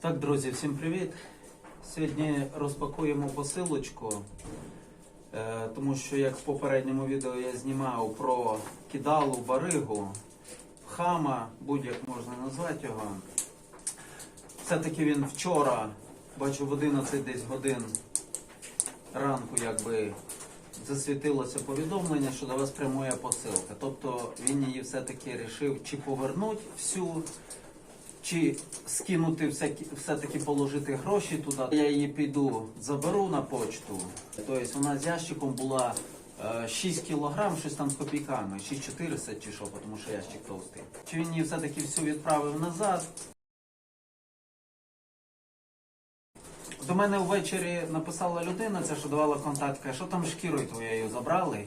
Так, друзі, всім привіт. Сьогодні розпакуємо посилочку, е, тому що як в попередньому відео я знімав про кидалу, баригу, хама, будь-як можна назвати його. Все-таки він вчора, бачу в 11 десь годин ранку, якби засвітилося повідомлення, що до вас прямує посилка. Тобто він її все-таки рішив чи повернути всю чи скинути все-таки положити гроші туди. Я її піду заберу на почту. Тобто вона з ящиком була е, 6 кілограм, щось там з копійками, 6400 чи що, тому що ящик товстий. Чи він її все-таки всю відправив назад? До мене ввечері написала людина, це що давала контакт, каже, що там шкірою твоєю забрали.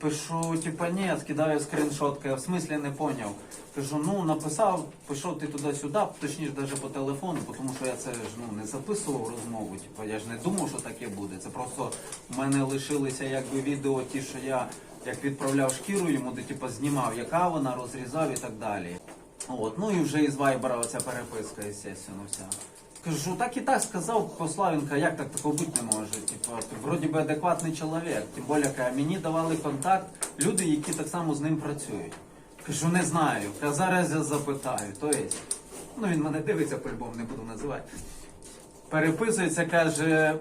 Пишу, типа, ні, скидаю скріншот, каже, в смислі не поняв. Кажу, ну написав, пішов ти туди-сюди, точніше навіть по телефону, тому що я це ж ну не записував розмову. Типа я ж не думав, що таке буде. Це просто в мене лишилися якби відео, ті, що я як відправляв шкіру йому, де типа знімав, яка вона розрізав і так далі. От, ну і вже із Вайбера оця переписка, естественно, вся. Кажу, так і так сказав Пославенка, як так такого бути не може. Типа, ти вроді би адекватний чоловік. Тим більше, мені давали контакт люди, які так само з ним працюють. Кажу, не знаю. А зараз я запитаю. То є, ну він мене дивиться по-любому, не буду називати. Переписується, каже,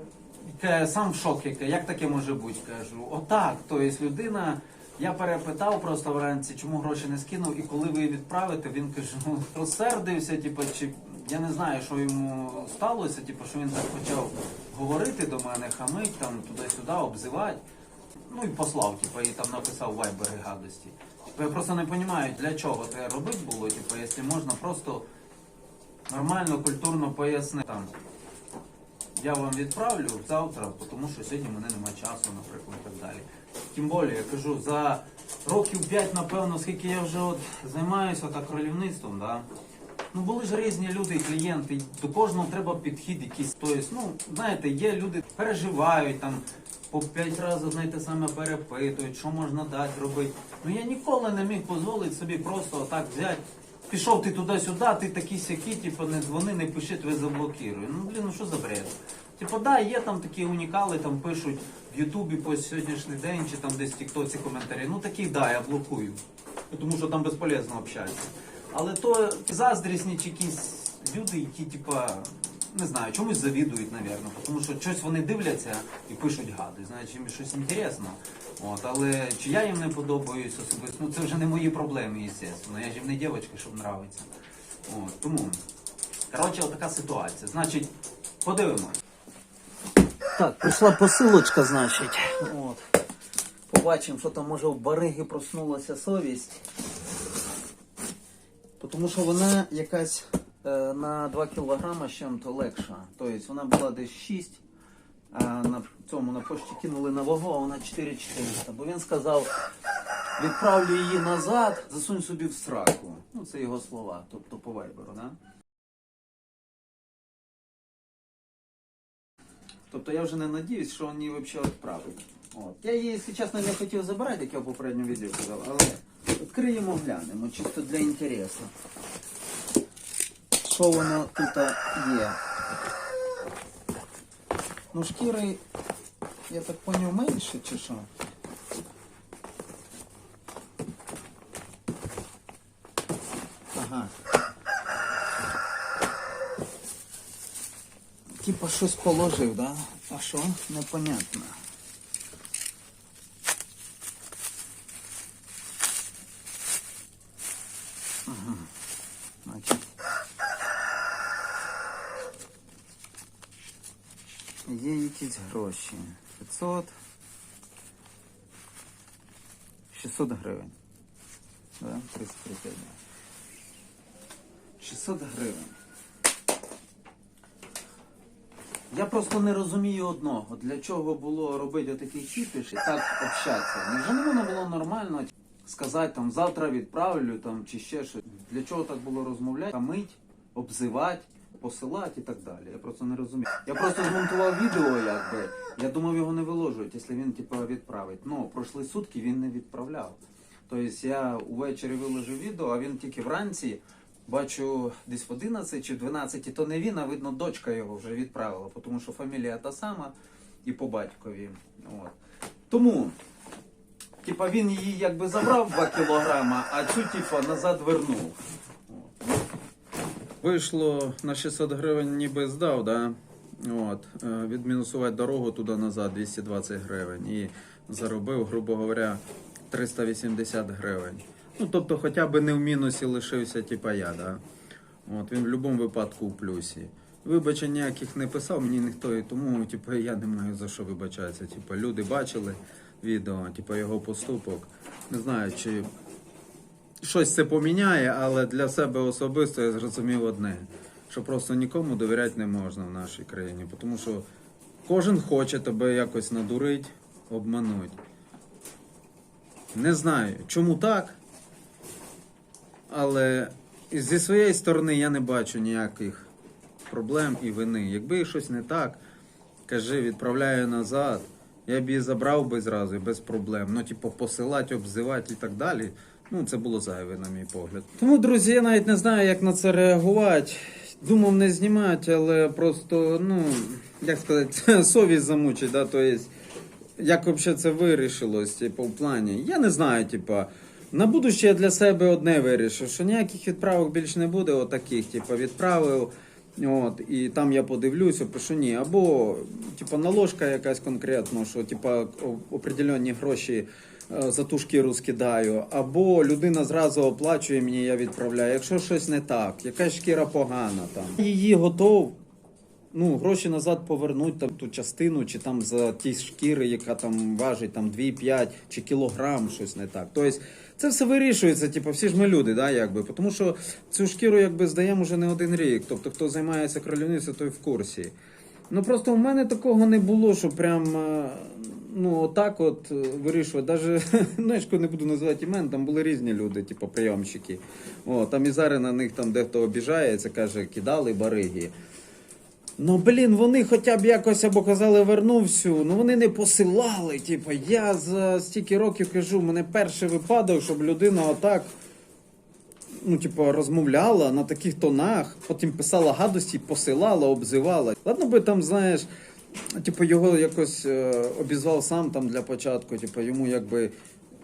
сам в шокі, як таке може бути? Кажу, отак. Тобто людина, я перепитав просто вранці, чому гроші не скинув, і коли ви відправите, він каже, ну, розсердився, типу, чи я не знаю, що йому сталося, типу, що він так почав говорити до мене, хамить там туди-сюди, обзивати. Ну і послав, типу, і там написав вайбери гадості. Типу, я просто не розумію, для чого це робити було, типу, якщо можна просто нормально, культурно пояснити там. Я вам відправлю завтра, тому що сьогодні мене немає часу, наприклад, і так далі. Тим більше, я кажу, за років 5, напевно, скільки я вже от займаюся так кролівництвом, да? Ну були ж різні люди, і клієнти, до кожного треба підхід якийсь. Тобто, ну, знаєте, є люди, переживають там, по 5 разів одне й те саме перепитують, що можна дати робити. Ну я ніколи не міг дозволити собі просто отак взяти. Пішов ти туди-сюди, ти такий сякий, типу, не дзвони, не пиши, тебе заблокирує. Ну блін, ну що за бред? Типу, да, є там такі унікали, там пишуть в Ютубі по сьогоднішній день, чи там десь в Тіктоці коментарі. Ну такі, да, я блокую. Тому що там безполезно общатися. Але то заздрісні чи якісь люди, які, типа, не знаю, чомусь завідують, напевно, тому що щось вони дивляться і пишуть гади, значить їм щось інтересно. От, але чи я їм не подобаюсь особисто, ну це вже не мої проблеми, звісно. Я ж їм не дівчинка, щоб нравиться. От, тому, коротше, така ситуація. Значить, подивимось. Так, прийшла посилочка, значить. От. Побачимо, що там може в бариги проснулася совість. Тому що вона якась е, на 2 кілограма з чим-то легша. Тобто вона була десь 6, а на цьому на пошті кинули на вагу, а вона 4400. Бо він сказав, відправлю її назад, засунь собі в сраку. Ну, це його слова, тобто по вайберу, да? Тобто я вже не надіюсь, що він її взагалі відправить. От. Я її, якщо чесно, не хотів забирати, як я в попередньому відео казав, але відкриємо, глянемо, чисто для інтересу. Що воно тут є? Ну, шкіри, я так поняв, менше чи що? Ага. Типа щось положив, да? А що? Непонятно. Ага. Значить. Є якісь гроші. 500. 600 гривень. Да? 35. 600 гривень. Я просто не розумію одного, для чого було робити такий кіпіш і так общатися. Невже не воно було нормально сказати там завтра відправлю там чи ще щось. Для чого так було розмовляти, мить, обзивати, посилати і так далі. Я просто не розумію. Я просто змонтував відео, якби. Я думав, його не виложують, якщо він типу, відправить. Ну, пройшли сутки, він не відправляв. Тобто я увечері виложив відео, а він тільки вранці Бачу, десь в 11 чи в 12, то не він, а видно, дочка його вже відправила, тому що фамілія та сама і по батькові. От. Тому, типа, він її якби забрав 2 кілограма, а цю, типа, назад вернув. Вийшло на 600 гривень ніби здав, да? От, е, відмінусувати дорогу туди назад 220 гривень. І заробив, грубо говоря, 380 гривень. Ну, тобто, хоча б не в мінусі лишився, типа я, да? От, він в будь-якому випадку в плюсі. Вибачень ніяких не писав, мені ніхто і тому, типу, я не маю за що вибачатися. Типу, люди бачили відео, типу, його поступок. Не знаю, чи щось це поміняє, але для себе особисто я зрозумів одне, що просто нікому довіряти не можна в нашій країні, тому що кожен хоче тебе якось надурити, обманути. Не знаю, чому так, але зі своєї сторони я не бачу ніяких проблем і вини. Якби щось не так, кажи, відправляю назад. Я б її забрав би зразу без проблем. Ну, типу, посилати, обзивати і так далі. Ну, це було зайве, на мій погляд. Тому, друзі, я навіть не знаю, як на це реагувати. Думав не знімати, але просто, ну, як сказати, совість замучить, да, то есть, як взагалі це вирішилось, типу, в плані. Я не знаю, типу, на будуще я для себе одне вирішив, що ніяких відправок більш не буде, отаких, типу, відправив. От, і там я подивлюся, пишу ні. Або типа наложка якась конкретно, що типа о- определенні гроші е, за ту шкіру скидаю, або людина зразу оплачує мені, я відправляю. Якщо щось не так, якась шкіра погана там. Її готов. Ну, гроші назад повернуть там ту частину, чи там за ті шкіри, яка там важить там 2,5 чи кілограм, щось не так. Тобто це все вирішується, типу, всі ж ми люди, да, якби. Тому що цю шкіру якби здаємо вже не один рік. Тобто, хто займається кролівництвом, той в курсі. Ну просто у мене такого не було, що прям е, ну отак от е, вирішувати. Даже ж не буду називати імен, там були різні люди, типу прийомщики. О, там і зараз на них там дехто обіжається, каже, кидали бариги. Ну, блін, вони хоча б якось або казали верну всю, ну вони не посилали. Типу, я за стільки років кажу, мене перший випадок, щоб людина отак, ну, типу, розмовляла на таких тонах, потім писала гадості, посилала, обзивала. Ладно би там, знаєш, типу, його якось е, обізвав сам там для початку, типу, йому якби.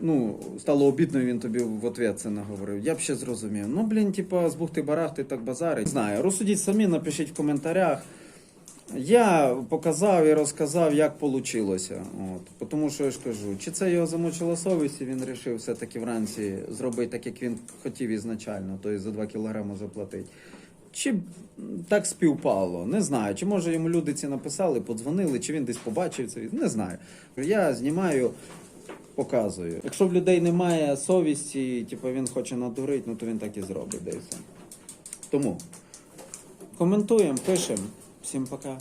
Ну, стало обідно, він тобі в ответ це наговорив. Я б ще зрозумів. Ну, блін, типа, з бухти барахти так базарить. Знаю, розсудіть самі, напишіть в коментарях. Я показав і розказав, як вийшло. Тому що я ж кажу, чи це його замучила совість, і він вирішив все-таки вранці зробити так, як він хотів ізначально, тобто за 2 кілограми заплатити. Чи так співпало? Не знаю. Чи може йому люди ці написали, подзвонили, чи він десь побачив це. Не знаю. Я знімаю, показую. Якщо в людей немає совісті, типу він хоче надурити, ну то він так і зробить, де і все. Тому коментуємо, пишемо. Всім пока.